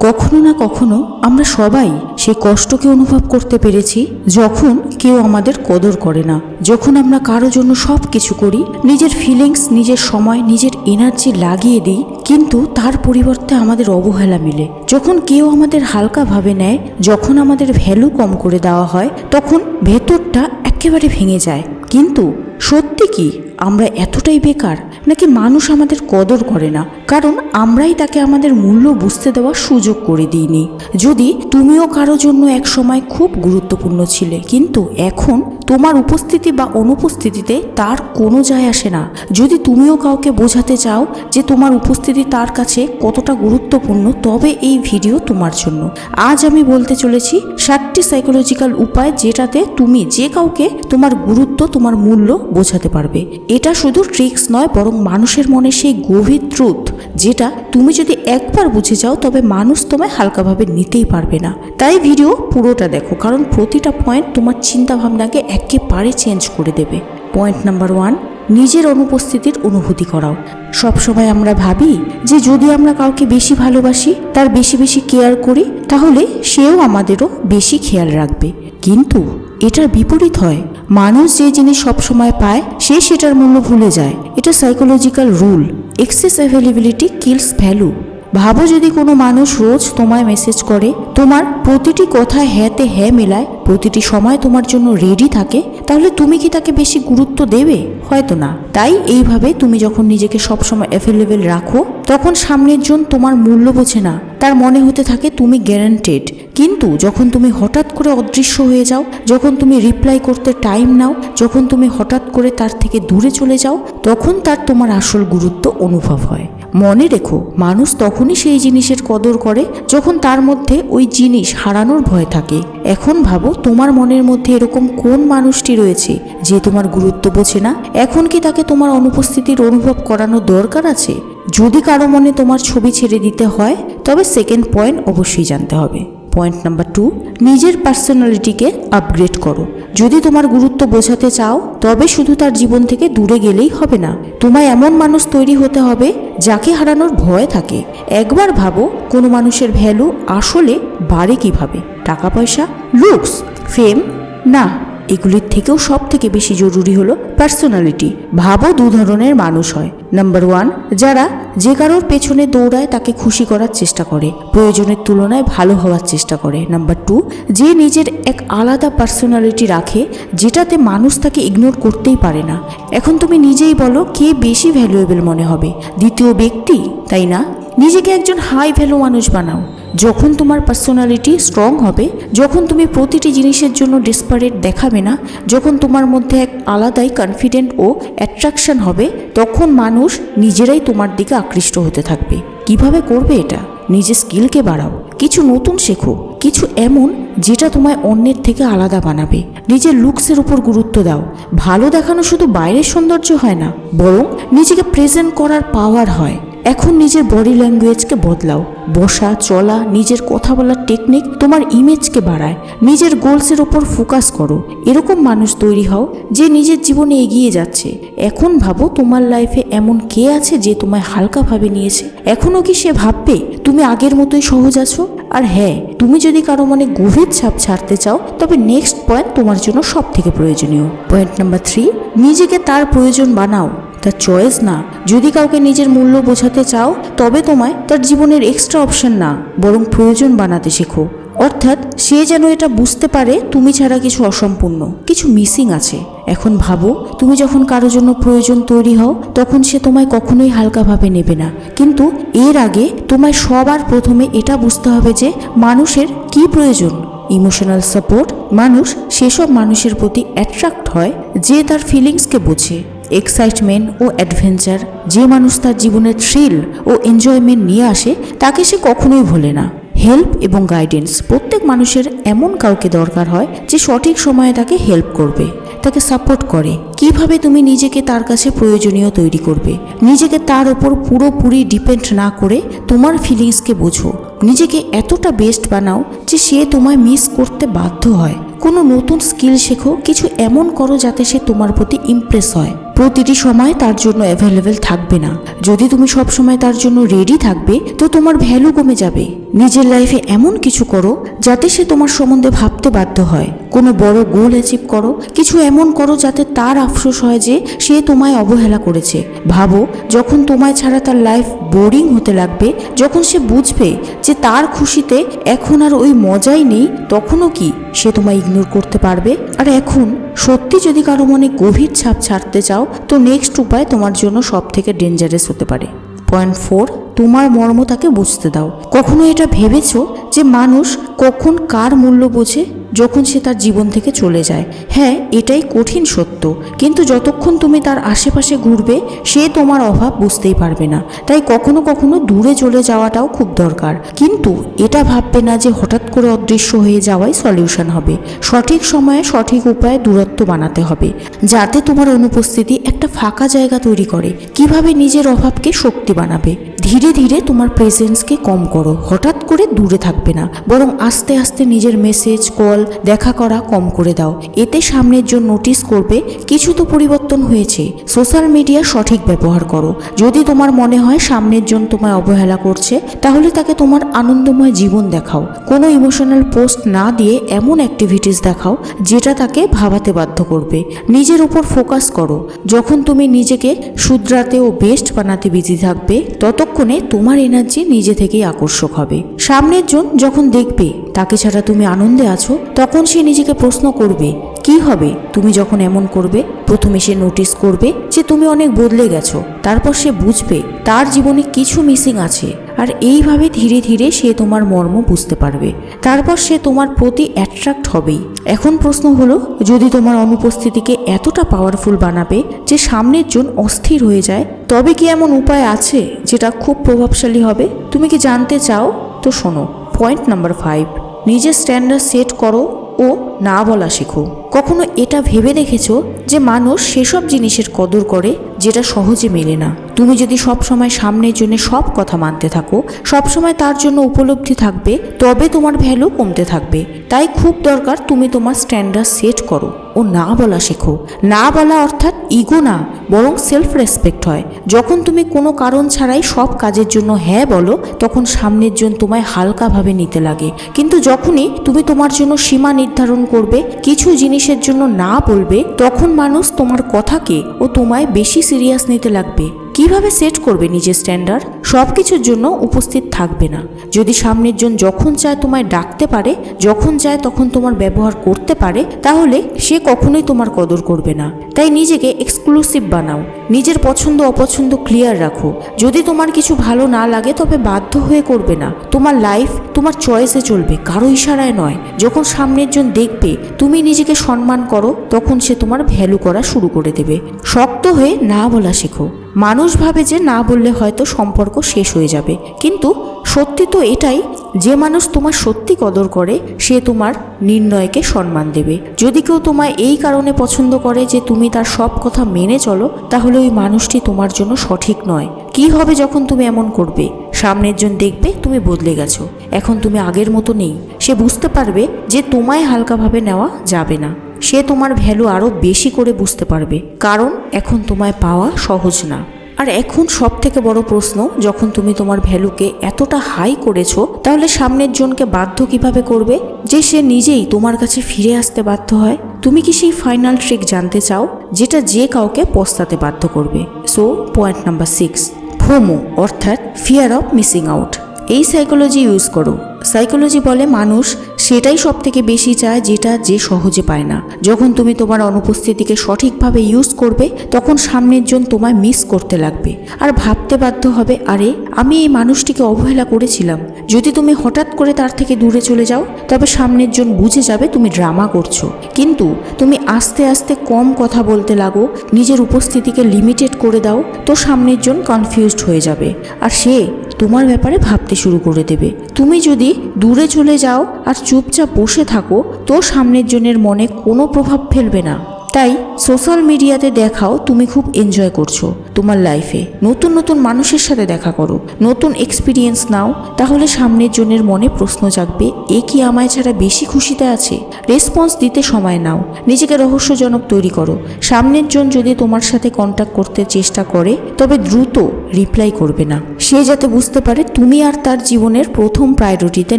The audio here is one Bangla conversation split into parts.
কখনো না কখনো আমরা সবাই সেই কষ্টকে অনুভব করতে পেরেছি যখন কেউ আমাদের কদর করে না। যখন আমরা কারও জন্য সব কিছু করি, নিজের ফিলিংস নিজের সময়, নিজের এনার্জি লাগিয়ে দিই, কিন্তু তার পরিবর্তে আমাদের অবহেলা মিলে। যখন কেউ আমাদের হালকাভাবে নেয়, যখন আমাদের ভ্যালু কম করে দেওয়া হয়, তখন ভেতরটা একেবারে ভেঙে যায়। কিন্তু সত্যি কি? আমরা এতটাই বেকার নাকি মানুষ আমাদের কদর করে না? কারণ আমরাই তাকে আমাদের মূল্য বুঝতে দেওয়ার সুযোগ করে দিইনি। যদি তুমিও কারও জন্য এক সময় খুব গুরুত্বপূর্ণ ছিলে, কিন্তু এখন তোমার উপস্থিতি বা অনুপস্থিতিতে তার কোনো যায় আসে না। যদি তুমিও কাউকে বোঝাতে চাও যে তোমার উপস্থিতি তার কাছে কতটা গুরুত্বপূর্ণ, তবে এই ভিডিও তোমার জন্য। আজ আমি বলতে চলেছি ষাটটি সাইকোলজিক্যাল উপায় যেটাতে তুমি যে কাউকে তোমার গুরুত্ব, তোমার মূল্য বোঝাতে পারবে। এটা শুধু ট্রিক্স নয়, বরং মানুষের মনে সেই গভীর ট্রুথ যেটা তুমি যদি একবার বুঝে যাও, তবে মানুষ তোমায় হালকাভাবে নিতেই পারবে না। তাই ভিডিও পুরোটা দেখো, কারণ প্রতিটা পয়েন্ট তোমার চিন্তাভাবনাকে একেবারে চেঞ্জ করে দেবে। পয়েন্ট নাম্বার ওয়ান নিজের অনুপস্থিতির অনুভূতি করাও। সবসময় আমরা ভাবি যে যদি আমরা কাউকে বেশি ভালোবাসি, তার বেশি বেশি কেয়ার করি, তাহলে সেও আমাদেরও বেশি খেয়াল রাখবে। কিন্তু এটার বিপরীত হয়। মানুষ যে জিনিস সবসময় পায়, সে সেটার মূল্য ভুলে যায়। এটা psychological rule excess availability kills value ভাবো যদি কোনো মানুষ রোজ তোমায় মেসেজ করে, তোমার প্রতিটি কথা হ্যাঁতে হ্যাঁ মেলায়, প্রতিটি সময় তোমার জন্য রেডি থাকে, তাহলে তুমি কি তাকে বেশি গুরুত্ব দেবে? হয়তো না। তাই এইভাবে তুমি যখন নিজেকে সবসময় অ্যাভেলেবেল রাখো, তখন সামনের জন তোমার মূল্য বোঝে না। তার মনে হতে থাকে তুমি গ্যারান্টেড কিন্তু যখন তুমি হঠাৎ করে অদৃশ্য হয়ে যাও, যখন তুমি রিপ্লাই করতে টাইম নাও, যখন তুমি হঠাৎ করে তার থেকে দূরে চলে যাও, তখন তার তোমার আসল গুরুত্ব অনুভব হয়। মনে রেখো, মানুষ তখনই সেই জিনিসের কদর করে যখন তার মধ্যে ওই জিনিস হারানোর ভয় থাকে। এখন ভাবো, তোমার মনের মধ্যে এরকম কোন মানুষটি রয়েছে যে তোমার গুরুত্ব বোঝে না? এখন কি তাকে তোমার অনুপস্থিতির অনুভব করানোর দরকার আছে? যদি কারও মনে তোমার ছবি ছেড়ে দিতে হয়, তবে সেকেন্ড পয়েন্ট অবশ্যই জানতে হবে। পয়েন্ট নাম্বার টু নিজের পার্সোনালিটিকে আপগ্রেড করো। যদি তোমার গুরুত্ব বোঝাতে চাও, তবে শুধু তার জীবন থেকে দূরে গেলেই হবে না। তোমায় এমন মানুষ তৈরি হতে হবে যাকে হারানোর ভয় থাকে। একবার ভাবো, কোনো মানুষের ভ্যালু আসলে বাড়ে কীভাবে? টাকা পয়সা লুকস ফেম না। এগুলির থেকেও সব থেকে বেশি জরুরি হলো পার্সোনালিটি ভাবো দু ধরনের মানুষ হয়। নাম্বার ওয়ান যারা যে কারোর পেছনে দৌড়ায় তাকে খুশি করার চেষ্টা করে, প্রয়োজনের তুলনায় ভালো হওয়ার চেষ্টা করে। নাম্বার টু যে নিজের এক আলাদা পার্সোনালিটি রাখে, যেটাতে মানুষ তাকে ইগনোর করতেই পারে না। এখন তুমি নিজেই বলো, কে বেশি ভ্যালুয়েবল মনে হবে? দ্বিতীয় ব্যক্তি? তাই না? নিজেকে একজন হাই ভ্যালু মানুষ বানাও। যখন তোমার পার্সোনালিটি স্ট্রং হবে, যখন তুমি প্রতিটি জিনিসের জন্য ডেসপারেট দেখাবে না, যখন তোমার মধ্যে এক আলাদাই কনফিডেন্ট ও অ্যাট্রাকশন হবে, তখন মানুষ নিজেরাই তোমার দিকে আকৃষ্ট হতে থাকবে। কীভাবে করবে এটা? নিজের স্কিলকে বাড়াও। কিছু নতুন শেখো। কিছু এমন যেটা তোমায় অন্যের থেকে আলাদা বানাবে। নিজের লুকসের উপর গুরুত্ব দাও। ভালো দেখানো শুধু বাইরের সৌন্দর্য হয় না, বরং নিজেকে প্রেজেন্ট করার পাওয়ার হয়। এখন নিজের বডি ল্যাঙ্গুয়েজকে বদলাও। বসা, চলা, নিজের কথা বলার টেকনিক তোমার ইমেজকে বাড়ায়। নিজের গোলসের ওপর ফোকাস করো। এরকম মানুষ তৈরি হও যে নিজের জীবনে এগিয়ে যাচ্ছে। এখন ভাবো তোমার লাইফে এমন কে আছে যে তোমায় হালকাভাবে নিয়েছে। এখনও কি সে ভাববে, তুমি আগের মতোই সহজ আছো? আর হ্যাঁ তুমি যদি কারও মনে গভীর ছাপ ছাড়তে চাও, তবে নেক্সট পয়েন্ট তোমার জন্য সব থেকে প্রয়োজনীয়। পয়েন্ট নাম্বার থ্রি নিজেকে তার প্রয়োজন বানাও। তার চয়েস না। যদি কাউকে নিজের মূল্য বোঝাতে চাও, তবে তোমায় তার জীবনের এক্সট্রা অপশন না, বরং প্রয়োজন বানাতে শেখো। অর্থাৎ সে যেন এটা বুঝতে পারে, তুমি ছাড়া কিছু অসম্পূর্ণ, কিছু মিসিং আছে। এখন ভাবো, তুমি যখন কারও জন্য প্রয়োজন তৈরি হও, তখন সে তোমায় কখনোই হালকাভাবে নেবে না। কিন্তু এর আগে তোমায় সবার প্রথমে এটা বুঝতে হবে যে মানুষের কি প্রয়োজন। ইমোশনাল সাপোর্ট মানুষ সেসব মানুষের প্রতি অ্যাট্রাক্ট হয়, যে তার ফিলিংসকে বোঝে। এক্সাইটমেন্ট ও অ্যাডভেঞ্চার যে মানুষ তার জীবনের থ্রিল ও এনজয়মেন্ট নিয়ে আসে, তাকে সে কখনোই ভোলে না। হেল্প এবং গাইডেন্স প্রত্যেক মানুষের এমন কাউকে দরকার হয় যে সঠিক সময়ে তাকে হেল্প করবে, তাকে সাপোর্ট করে। কীভাবে তুমি নিজেকে তার কাছে প্রয়োজনীয় তৈরি করবে? নিজেকে তার ওপর পুরোপুরি ডিপেন্ড না করে তোমার ফিলিংসকে বোঝো। নিজেকে এতটা বেস্ট বানাও যে সে তোমায় মিস করতে বাধ্য হয়। কোনো নতুন স্কিল শেখো, কিছু এমন করো যাতে সে তোমার প্রতি ইমপ্রেস হয়। প্রতিটি সময় তার জন্য অ্যাভেলেবেল থাকবে না। যদি তুমি সব সময় তার জন্য রেডি থাকবে, তো তোমার ভ্যালু কমে যাবে। নিজের লাইফে এমন কিছু করো যাতে সে তোমার সম্বন্ধে ভাবতে বাধ্য হয়। কোনো বড় গোল অ্যাচিভ করো, কিছু এমন করো যাতে তার আফসোস হয় যে সে তোমায় অবহেলা করেছে। ভাবো, যখন তোমায় ছাড়া তার লাইফ বোরিং হতে লাগবে, যখন সে বুঝবে যে তার খুশিতে এখন আর ওই মজাই নেই, তখনও কি সে তোমায় ইগনোর করতে পারবে? আর এখন, সত্যি যদি কারও মনে গভীর ছাপ ছাড়তে চাও, তো নেক্সট উপায় তোমার জন্য সব থেকে ডেঞ্জারাস হতে পারে। পয়েন্ট ফোর তোমার মর্ম তাকে বুঝতে দাও। কখনো এটা ভেবেছো যে মানুষ কখন কার মূল্য বোঝে? যখন সে তার জীবন থেকে চলে যায়। হ্যাঁ এটাই কঠিন সত্য। কিন্তু যতক্ষণ তুমি তার আশেপাশে ঘুরবে, সে তোমার অভাব বুঝতেই পারবে না। তাই কখনো কখনো দূরে চলে যাওয়াটাও খুব দরকার। কিন্তু এটা ভাববে না যে হঠাৎ করে অদৃশ্য হয়ে যাওয়াই সলিউশন হবে। সঠিক সময়ে সঠিক উপায়ে দূরত্ব বানাতে হবে। যাতে তোমার অনুপস্থিতি একটা ফাঁকা জায়গা তৈরি করে। কীভাবে নিজের অভাবকে শক্তি বানাবে? ধীরে ধীরে তোমার প্রেজেন্সকে কম করো। হঠাৎ করে দূরে থাকবে না। বরং আস্তে আস্তে নিজের মেসেজ কল দেখা করা কম করে দাও। এতে সামনের জন নোটিস করবে, কিছু তো পরিবর্তন হয়েছে। সোশ্যাল মিডিয়া সঠিক ব্যবহার করো। যদি তোমার মনে হয় সামনের জন তোমায় অবহেলা করছে, তাহলে তাকে তোমার আনন্দময় জীবন দেখাও। কোনো ইমোশনাল পোস্ট না দিয়ে এমন অ্যাক্টিভিটিস দেখাও, যেটা তাকে ভাবাতে বাধ্য করবে। নিজের উপর ফোকাস করো। যখন তুমি নিজেকে শুধরাতে ও বেস্ট বানাতে বিজি থাকবে, ততক্ষণে তোমার এনার্জি নিজে থেকেই আকর্ষক হবে। সামনের জন যখন দেখবে তাকে ছাড়া তুমি আনন্দে আছো? তখন সে নিজেকে প্রশ্ন করবে, কি হবে? তুমি যখন এমন করবে, প্রথমে সে নোটিস করবে যে তুমি অনেক বদলে গেছো। তারপর সে বুঝবে তার জীবনে কিছু মিসিং আছে। আর এইভাবে ধীরে ধীরে সে তোমার মর্ম বুঝতে পারবে। তারপর সে তোমার প্রতি অ্যাট্রাক্ট হবেই। এখন প্রশ্ন হলো, যদি তোমার অনুপস্থিতিকে এতটা পাওয়ারফুল বানাবে যে সামনের জন অস্থির হয়ে যায়, তবে কি এমন উপায় আছে যেটা খুব প্রভাবশালী হবে? তুমি কি জানতে চাও? তো শোনো পয়েন্ট নাম্বার ফাইভ। নিজের স্ট্যান্ডার্ড সেট করো ও না বলা শেখো। কখনো এটা ভেবে দেখেছ যে মানুষ সেসব জিনিসের কদর করে যেটা সহজে মেলে না? তুমি যদি সব সময় সামনের জন্য সব কথা মানতে থাকো, সব সময় তার জন্য উপলব্ধি থাকবে, তবে তোমার ভ্যালু কমতে থাকবে। তাই খুব দরকার তুমি তোমার স্ট্যান্ডার্ড সেট করো ও না বলা শেখো। না বলা অর্থাৎ ইগো না, বরং সেলফ রেসপেক্ট হয়। যখন তুমি কোনো কারণ ছাড়াই সব কাজের জন্য হ্যাঁ বলো, তখন সামনের জন তোমায় হালকাভাবে নিতে লাগে। কিন্তু যখনই তুমি তোমার জন্য সীমা নির্ধারণ করবে, কিছু জিনিসের জন্য না বলবে, তখন মানুষ তোমার কথাকে ও তোমায় বেশি সিরিয়াস নিতে লাগবে। কীভাবে সেট করবে নিজের স্ট্যান্ডার্ড সব কিছুর জন্য উপস্থিত থাকবে না। যদি সামনের জন যখন চায় তোমায় ডাকতে পারে, যখন চায় তখন তোমার ব্যবহার করতে পারে, তাহলে সে কখনোই তোমার কদর করবে না। তাই নিজেকে এক্সক্লুসিভ বানাও। নিজের পছন্দ, অপছন্দ ক্লিয়ার রাখো। যদি তোমার কিছু ভালো না লাগে, তবে বাধ্য হয়ে করবে না। তোমার লাইফ তোমার চয়েসে চলবে, কারও ইশারায় নয়। যখন সামনের জন দেখবে তুমি নিজেকে সম্মান করো, তখন সে তোমার ভ্যালু করা শুরু করে দেবে। শক্ত হয়ে না বলা শেখো। মানুষ ভাবে যে না বললে হয়তো সম্পর্ক শেষ হয়ে যাবে। কিন্তু সত্যি তো এটাই, যে মানুষ তোমার সত্যি কদর করে, সে তোমার নির্ণয়কে সম্মান দেবে। যদি কেউ তোমায় এই কারণে পছন্দ করে যে তুমি তার সব কথা মেনে চলো, তাহলে ওই মানুষটি তোমার জন্য সঠিক নয়। কি হবে যখন তুমি এমন করবে? সামনের জন দেখবে তুমি বদলে গেছো। এখন তুমি আগের মতো নেই। সে বুঝতে পারবে যে তোমায় হালকাভাবে নেওয়া যাবে না। সে তোমার ভ্যালু আরও বেশি করে বুঝতে পারবে। কারণ এখন তোমায় পাওয়া সহজ না। আর এখন সব থেকে বড় প্রশ্ন, যখন তুমি তোমার ভ্যালুকে এতটা হাই করেছ, তাহলে সামনের জনকে বাধ্য কীভাবে করবে? যে সে নিজেই তোমার কাছে ফিরে আসতে বাধ্য হয়। তুমি কি সেই ফাইনাল ট্রিক জানতে চাও, যেটা যে কাউকে পস্তাতে বাধ্য করবে? So, point number six, FOMO, অর্থাৎ ফিয়ার অফ মিসিং আউট। এই সাইকোলজি ইউজ করো। সাইকোলজি বলে মানুষ সেটাই সব থেকে বেশি চায় যেটা যে সহজে পায় না। যখন তুমি তোমার অনুপস্থিতিকে সঠিকভাবে ইউজ করবে, তখন সামনের জন তোমায় মিস করতে লাগবে। আর ভাবতে বাধ্য হবে, আরে, আমি এই মানুষটিকে অবহেলা করেছিলাম। যদি তুমি হঠাৎ করে তার থেকে দূরে চলে যাও, তবে সামনের জন বুঝে যাবে তুমি ড্রামা করছ। কিন্তু তুমি আস্তে আস্তে কম কথা বলতে লাগো, নিজের উপস্থিতিকে লিমিটেড করে দাও, তো সামনের জন কনফিউজড হয়ে যাবে। আর সে তোমার ব্যাপারে ভাবতে শুরু করে দেবে। তুমি যদি দূরে চলে যাও আর চুপচাপ বসে থাকো, তো সামনের জনের মনে কোনো প্রভাব ফেলবে না। তাই সোশ্যাল মিডিয়াতে দেখাও তুমি খুব এনজয় করছ। তোমার লাইফে নতুন নতুন মানুষের সাথে দেখা করো। নতুন এক্সপিরিয়েন্স নাও। তাহলে সামনের জনের মনে প্রশ্ন জাগবে, এ কি আমায় ছাড়া বেশি খুশিতে আছে? রেসপন্স দিতে সময় নাও। নিজেকে রহস্যজনক তৈরি করো। সামনের জন যদি তোমার সাথে কন্ট্যাক্ট করতে চেষ্টা করে, তবে দ্রুত রিপ্লাই করবে না। সে যাতে বুঝতে পারে, তুমি আর তার জীবনের প্রথম প্রায়োরিটিতে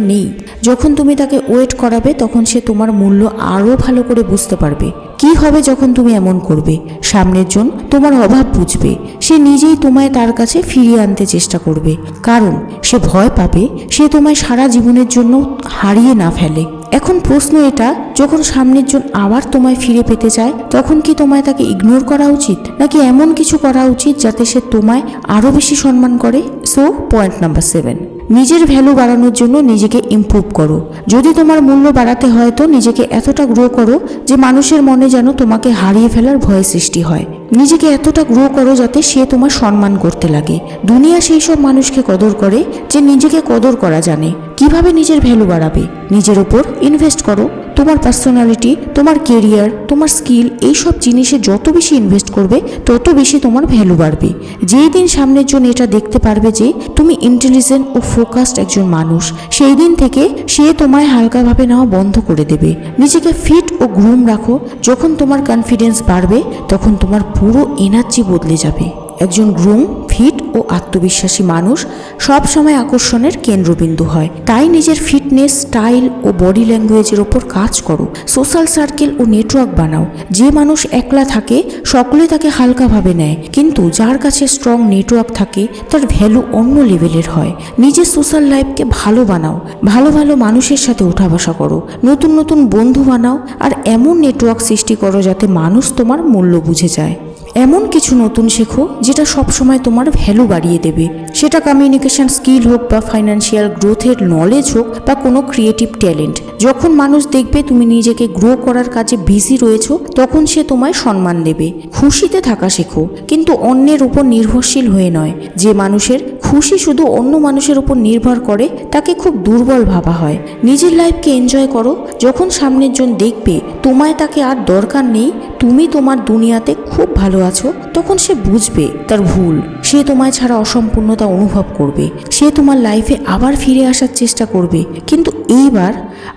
নেই। যখন তুমি তাকে ওয়েট করাবে, তখন সে তোমার মূল্য আরও ভালো করে বুঝতে পারবে। কি হবে যখন তুমি এমন করবে? সামনের জন তোমার অভাব বুঝবে। সে নিজেই তোমায় তার কাছে ফিরিয়ে আনতে চেষ্টা করবে। কারণ সে ভয় পাবে, সে তোমায় সারা জীবনের জন্য হারিয়ে না ফেলে। এখন প্রশ্ন এটা, যখন সামনের জন আবার তোমায় ফিরে পেতে চায়, তখন কি তোমায় তাকে ইগনোর করা উচিত? নাকি এমন কিছু করা উচিত যাতে সে তোমায় আরও বেশি সম্মান করে? সো পয়েন্ট নাম্বার সেভেন নিজের ভ্যালু বাড়ানোর জন্য নিজেকে ইমপ্রুভ করো। যদি তোমার মূল্য বাড়াতে হয় তো নিজেকে এতটা গ্রো করো যে মানুষের মনে যেন তোমাকে হারিয়ে ফেলার ভয় সৃষ্টি হয়। নিজেকে এতটা গ্রো করো যাতে সে তোমার সম্মান করতে লাগে। দুনিয়া সেই সব মানুষকে কদর করে যে নিজেকে কদর করা জানে। কীভাবে নিজের ভ্যালু বাড়াবে? নিজের উপর ইনভেস্ট করো। তোমার পার্সোনালিটি তোমার কেরিয়ার তোমার স্কিল এইসব জিনিসে যত বেশি ইনভেস্ট করবে, তত বেশি তোমার ভ্যালু বাড়বে। যেই দিন সামনের জন্য এটা দেখতে পারবে যে, তুমি ইন্টেলিজেন্ট ও ফোকাসড একজন মানুষ, সেই দিন থেকে সে তোমায় হালকাভাবে নেওয়া বন্ধ করে দেবে। নিজেকে ফিট ও গ্রুম রাখো, যখন তোমার কনফিডেন্স বাড়বে, তখন তোমার পুরো এনার্জি বদলে যাবে। একজন গ্রুম ফিট ও আত্মবিশ্বাসী মানুষ সব সময় আকর্ষণের কেন্দ্রবিন্দু হয়। তাই নিজের ফিটনেস, স্টাইল ও বডি ল্যাঙ্গুয়েজের ওপর কাজ করো। সোশ্যাল সার্কেল ও নেটওয়ার্ক বানাও। যে মানুষ একলা থাকে সকলে তাকে হালকাভাবে নেয়। কিন্তু যার কাছে স্ট্রং নেটওয়ার্ক থাকে, তার ভ্যালু অন্য লেভেলের হয়। নিজের সোশ্যাল লাইফকে ভালো বানাও। ভালো ভালো মানুষের সাথে উঠা বসা করো। নতুন নতুন বন্ধু বানাও। আর এমন নেটওয়ার্ক সৃষ্টি করো যাতে মানুষ তোমার মূল্য বুঝে যায়। এমন কিছু নতুন শেখো যেটা সবসময় তোমার ভ্যালু বাড়িয়ে দেবে। সেটা কমিউনিকেশন স্কিল হোক বা ফাইন্যান্সিয়াল গ্রোথের নলেজ হোক বা কোনো ক্রিয়েটিভ ট্যালেন্ট যখন মানুষ দেখবে তুমি নিজেকে গ্রো করার কাজে বিজি রয়েছো, তখন সে তোমায় সম্মান দেবে। খুশিতে থাকা শেখো, কিন্তু অন্যের উপর নির্ভরশীল হয়ে নয়। যে মানুষের খুশি শুধু অন্য মানুষের উপর নির্ভর করে, তাকে খুব দুর্বল ভাবা হয়। নিজের লাইফকে এনজয় করো, যখন সামনের জন দেখবে, তোমায় তাকে আর দরকার নেই, তুমি তোমার দুনিয়াতে খুব ভালো আছো, তখন সে বুঝবে তার ভুল। সে তোমায় ছাড়া অসম্পূর্ণতা অনুভব করবে। সে তোমার লাইফে আবার ফিরে আসার চেষ্টা করবে। কিন্তু এইবার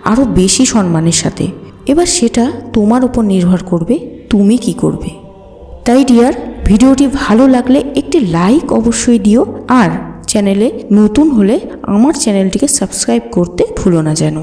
আরও বেশি সম্মানের সাথে। এবার সেটা তোমার উপর নির্ভর করবে, তুমি কি করবে? তাই ডিয়ার ভিডিওটি ভালো লাগলে একটি লাইক অবশ্যই দিও আর চ্যানেলে নতুন হলে আমার চ্যানেলটিকে সাবস্ক্রাইব করতে ভুলো না যেন।